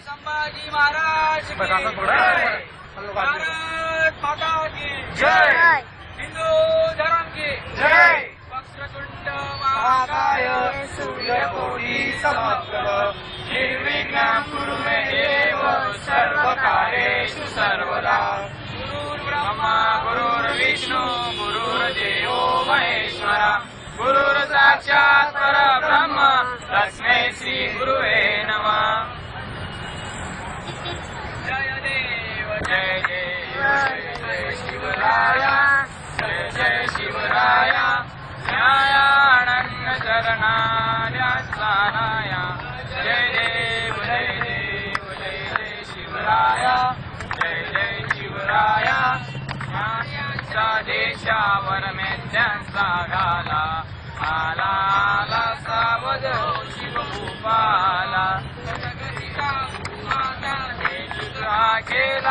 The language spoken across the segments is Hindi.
संभाजी महाराज भारत माता की। जय! हिंदू धर्म की। जय! वक्रतुंड महाकाय सूर्यकोटी समप्रभ निर्विघ्नं कुरु मे देव सर्वकार्येषु सर्वदा। गुरुर्ब्रह्मा गुरुर्विष्णु गुरुर्देवो महेश्वरा। गुरुर्साक्षात् परब्रह्म तस्मै श्री गुरुवे नमः जय देव जय देव जय जय शिवराया जय जय शिवराया न्यायानंद चरणाया स्वानाया जय देव जय देव जय जय शिवराया जय जय शिवराया न्यायाच्या देशावर मेंढ्यांचा घाला आला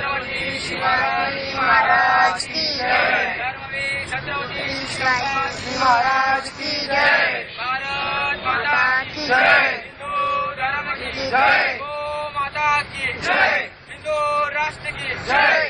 छत्रपती शिवाजी महाराज की जय। धर्मवीर छत्रपती शिवाजी महाराज की जय। भारत माता की जय। हिंदू धर्म की जय। गो माता की जय। हिंदू राष्ट्र की जय। जय।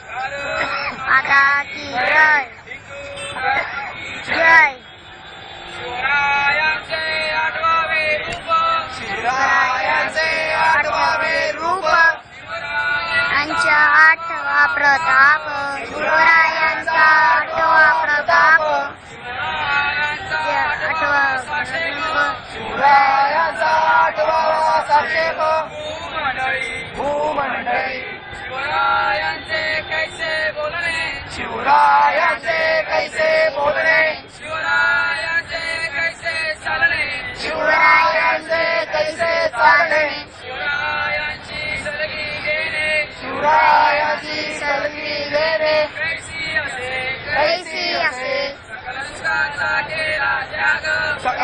また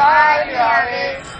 glory of it.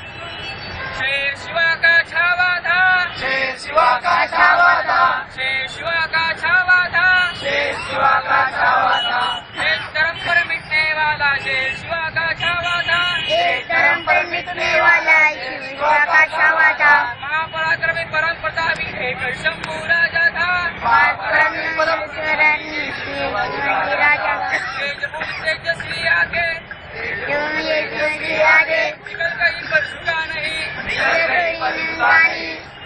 महापराक्रमी परम प्रतापी एक शंभू राजा था तेजस्वी आगे। निकल कहीं पर झुका नहीं।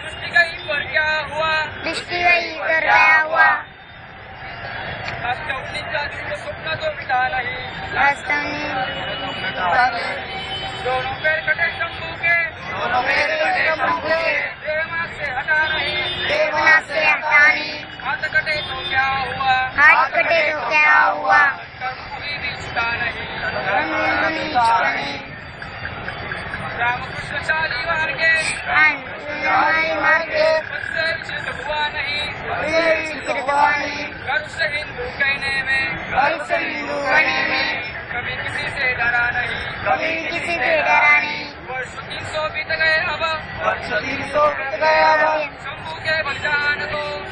दृष्टि कहीं पर क्या हुआ? दृष्टि वही कर गया हुआ? स्वप्न तो मिटा नहीं। दोनों पैर कटे शंभू के। दोनों मेरे शंभू के। से हाथ कटे तो क्या हुआ? हाथ कटे तो क्या हुआ? कोई भी छुटा नहीं। रामकृष्ण मार्गे मार्गे विचित्र हुआ नहीं। विकृतवाणी गर्व से हिंदू कहने में। ऐसे हिंदू बने में। कभी किसी से डरा नहीं। कभी किसी से डरा नहीं। वर्ष तीन सौ बीत गए अब। वर्ष तीन सौ बीत गया शंभू के बलिदान को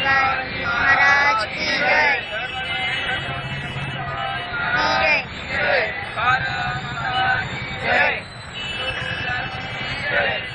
महाराज की जय की जय जय